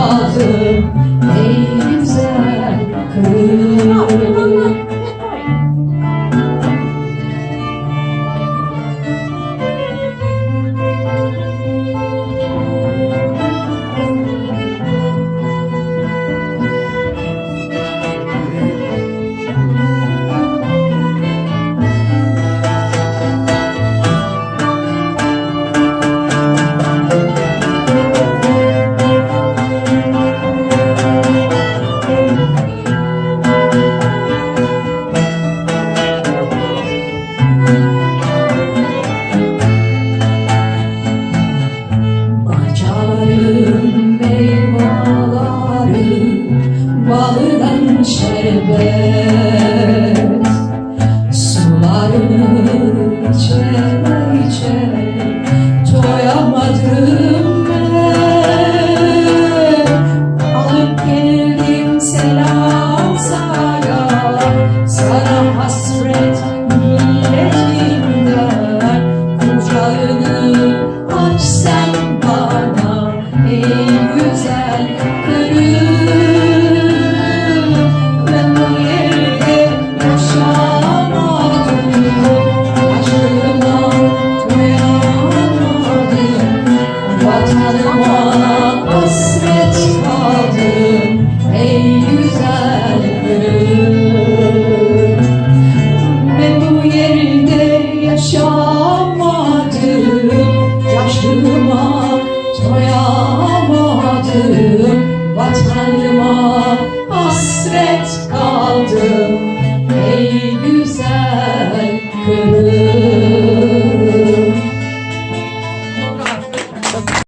lazım. Eğilip baldan şerbet Sularını içe içe doyamadım ben. Alıp geldim selam sana, sana hasret milletimden Kucağını açsan bana, ey hasret kaldım. Ey güzel